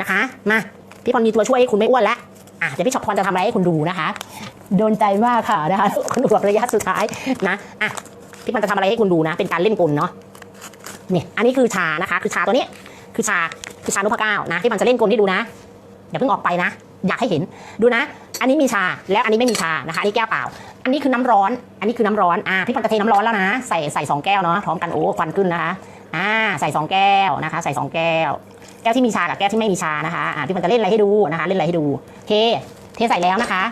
นะคะ มาพี่พรมีตัวช่วยให้คุณไม่อ้วนแล้วอะเดี๋ยวพี่ช็อปพรจะทำอะไรให้คุณดูนะคะ โดนใจมากค่ะนะคะคุณอวบระยะสุดท้ายนะอะพี่พรจะทำอะไรให้คุณดูนะ เป็นการเล่นกลเนาะเนี่ยอันนี้คือชานะคะ คือชาตัวนี้คือชาคือชานพเก้านะที่มันจะเล่นกลให้ดูนะอย่าเพิ่งออกไปนะ อยากให้เห็นดูนะ อันนี้มีชาแล้วอันนี้ไม่มีชานะคะอันนี้แก้วเปล่า อันนี้คือน้ำร้อน อันนี้คือน้ำร้อนอะพี่พรจะเทน้ำร้อนแล้วนะ ใส่ใส่สองแก้วเนาะพร้อมกันโอ้ควันขึ้นนะคะอ่าใส่สองแก้วนะคะ ใส่สองแก้ว แก้วที่มีชากับแก้วที่ไม่มีชานะคะอ่าพี่มันจะเล่นอะไรให้ดูนะคะ เล่นอะไรให้ดูเทเทใส่แล้วนะคะ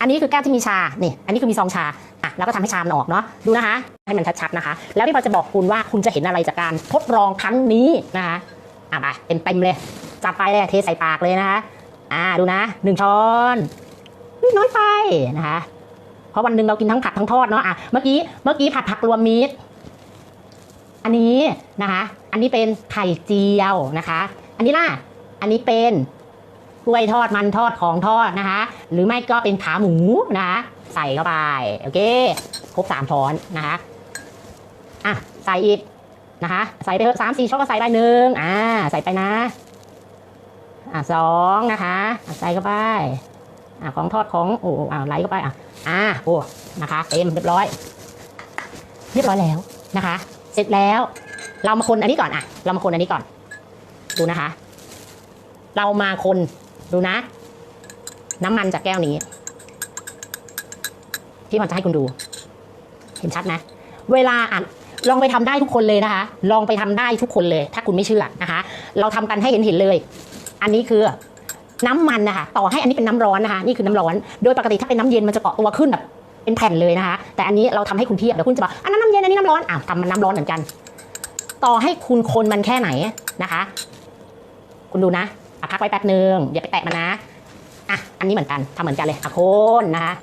อันนี้คือแก้วที่มีชานี่อันนี้คือมีซองชาอะแล้วก็ทำให้ชามนออกเนาะดูนะคะ ให้มันชัดๆนะคะ แล้วพี่พอจะบอกคุณว่าคุณจะเห็นอะไรจากการทดลองครั้งนี้นะคะอะไปเต็มเต็มๆเลยจับไปเลยเทใส่ปากเลยนะคะอ่าดูนะหนึ่งช้อนน้อยไปนะคะเพราะวันหนึ่งเรากินทั้งผัดทั้งทอดเนาะอะเมื่อกี้เมื่อกี้ผัดผักรวมมิตรอันนี้นะคะ อันนี้เป็นไข่เจียวนะคะ นนี้ล่ะ อันนี้เป็นกล้วยทอดมันทอดของทอดนะคะ หรือไม่ก็เป็นขาหมูนะคะใส่เข้าไป โอเค ครบสามช้อนนะคะอะใส่อีกนะคะ ใส่ไปเถอะสามสี่ช้อนก็ใส่ไปหนึ่งอ่า ใส่ไปนะ อะสองนะคะใส่เข้าไปอะของทอดของโอ้อ่าไหลเข้าไปอะอ่าโอ้นะคะเต็มเรียบร้อย เรียบร้อยแล้วนะคะ เสร็จแล้ว เรามาคนอันนี้ก่อนอะ เรามาคนอันนี้ก่อน ดูนะคะ เรามาคนดูนะ น้ำมันจากแก้วนี้ ที่มันจะให้คุณดู เห็นชัดนะ เวลาอ่านลองไปทำได้ทุกคนเลยนะคะ ลองไปทำได้ทุกคนเลย ถ้าคุณไม่เชื่อนะคะ เราทำกันให้เห็นเห็นเลย อันนี้คือน้ำมันนะคะ ต่อให้อันนี้เป็นน้ำร้อนนะคะ นี่คือน้ำร้อน โดยปกติถ้าเป็นน้ำเย็นมันจะเกาะตัวขึ้นแบบเป็นแผ่นเลยนะคะ แต่อันนี้เราทำให้คุณเทียบเดี๋ยวคุณจะบอกอันนั้นน้ำเย็นอันนี้น้ำร้อนอะทำมันน้ำร้อนเหมือนกัน ต่อให้คุณคนมันแค่ไหนนะคะ คุณดูนะอะพักไว้แป๊บหนึ่งอย่าไปแตะมันนะอะอันนี้เหมือนกันทำเหมือนกันเลยอะโคนนะคะ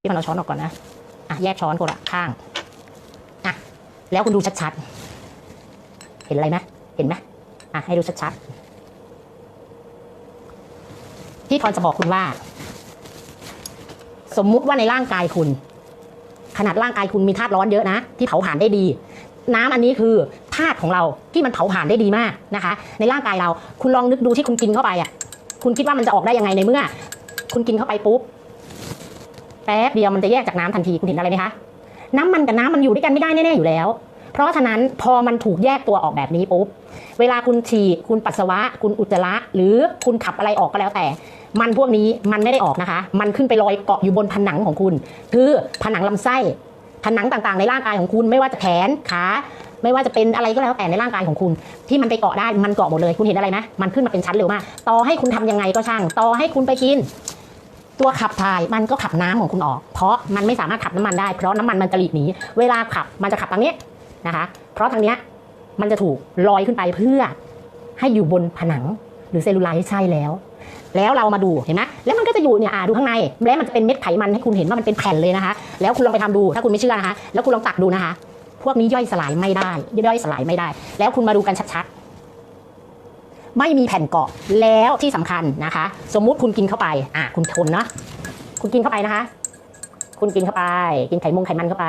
พี่มันเอาช้อนออกก่อนนะอะแยกช้อนคนละข้างอะแล้วคุณดูชัดๆ เห็นอะไรไหมเห็นไหมอะให้ดูชัดๆพี่พรจะบอกคุณว่า สมมุติว่าในร่างกายคุณ ขนาดร่างกายคุณมีธาตุร้อนเยอะนะ ที่เผาผลาญได้ดี น้ำอันนี้คือ ธาตุของเราที่มันเผาผลาญได้ดีมากนะคะ ในร่างกายเราคุณลองนึกดูที่คุณกินเข้าไปอะคุณคิดว่ามันจะออกได้ยังไงในเมื่อ คุณกินเข้าไปปุ๊บแป๊บเดียวมันจะแยกจากน้ำทันทีคุณเห็นอะไรไหมคะน้ำมันกับน้ำมันอยู่ด้วยกันไม่ได้แน่ๆอยู่แล้ว เพราะฉะนั้นพอมันถูกแยกตัวออกแบบนี้ปุ๊บเวลาคุณฉี่คุณปัสสาวะ คุณอุจจาระ หรือคุณขับอะไรออกก็แล้วแต่ มันพวกนี้มันไม่ได้ออกนะคะ มันขึ้นไปลอยเกาะอยู่บนผนังของคุณ คือผนังลำไส้ผนังต่างๆในร่างกายของคุณไม่ว่าจะแขนขา ไม่ว่าจะเป็นอะไรก็แล้วแต่ในร่างกายของคุณ ที่มันไปเกาะได้มันเกาะหมดเลย คุณเห็นอะไรนะมันขึ้นมาเป็นชั้นเร็วมาก ต่อให้คุณทำยังไงก็ช่าง ต่อให้คุณไปกิน ตัวขับถ่ายมันก็ขับน้ำของคุณออก เพราะมันไม่สามารถขับน้ำมันได้เพราะน้ำมันมันจะหลีกหนีเวลาขับมันจะขับทางนี้นะคะ เพราะทางนี้มันจะถูกลอยขึ้นไปเพื่อให้อยู่บนผนังหรือเซลลูไลท์ใช่แล้ว แล้วเรามาดูเห็นไหมแล้วมันก็จะอยู่เนี่ยอ่าดูข้างใน แล้วมันจะเป็นเม็ดไขมันให้คุณเห็นว่ามันเป็นแผ่นเลยนะคะ แล้วคุณลองไปทำดูถ้าคุณไม่เชื่อนะคะ แล้วคุณลองตักดูนะคะ พวกนี้ย่อยสลายไม่ได้ ย่อยสลายไม่ได้ แล้วคุณมาดูกันชัดๆ ไม่มีแผ่นเกาะแล้วที่สำคัญนะคะ สมมุติคุณกินเข้าไปอะคุณทนเนาะคุณกินเข้าไปนะคะ คุณกินเข้าไป กินไขมงไขมันเข้าไป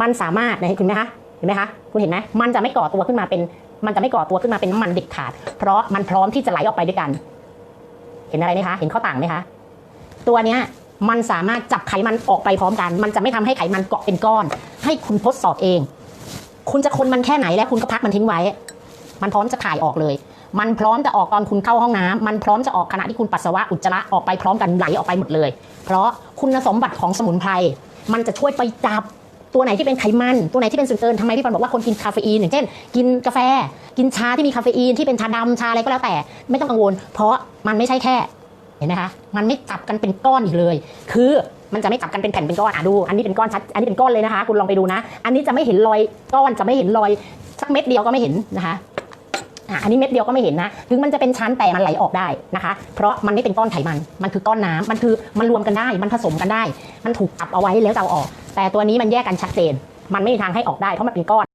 มันสามารถนะเห็นไหมคะเห็นไหมคะคุณเห็นไหมมันจะไม่ก่อตัวขึ้นมาเป็น มันจะไม่ก่อตัวขึ้นมาเป็นน้ำมันเด็ดขาด เพราะมันพร้อมที่จะไหลออกไปด้วยกัน เห็นอะไรไหมคะ เห็นข้อต่างไหมคะตัวเนี้ยมันสามารถจับไขมันออกไปพร้อมกัน มันจะไม่ทำให้ไขมันเกาะเป็นก้อน ให้คุณทดสอบเอง คุณจะคนมันแค่ไหนแล้วคุณก็พักมันทิ้งไว้ มันพร้อมจะถ่ายออกเลย มันพร้อมจะออกตอนคุณเข้าห้องน้ำมันพร้อมจะออกขณะที่คุณปัสสาวะอุจจาระออกไปพร้อมกันไหลออกไปหมดเลย เพราะคุณสมบัติของสมุนไพรมันจะช่วยไปจับตัวไหนที่เป็นไขมัน ตัวไหนที่เป็นส่วนเกินทำไมพี่ปันบอกว่าคนกินคาเฟอีนอย่างเช่น กินกาแฟ กินชาที่มีคาเฟอีนที่เป็นชาดำชาอะไรก็แล้วแต่ ไม่ต้องกังวล เพราะมันไม่ใช่แค่เห็นไหมคะ มันไม่จับกันเป็นก้อนอีกเลย คือ มันจะไม่จับกันเป็นแผ่นเป็นก้อนอะดู อันนี้เป็นก้อนชัดอันนี้เป็นก้อนเลยนะคะ คุณลองไปดูนะ อันนี้จะไม่เห็นรอยก้อนจะไม่เห็นรอยสักเม็ดเดียวก็ไม่เห็นนะคะอะอันนี้เม็ดเดียวก็ไม่เห็นนะ ถึงมันจะเป็นชั้นแต่มันไหลออกได้นะคะ เพราะมันไม่เป็นก้อนไขมัน มันคือก้อนน้ำมันคือมันรวมกันได้ มันผสมกันได้ มันถูกอับเอาไว้แล้วจะเอาออก แต่ตัวนี้มันแยกกันชัดเจน มันไม่มีทางให้ออกได้เพราะมันเป็นก้อน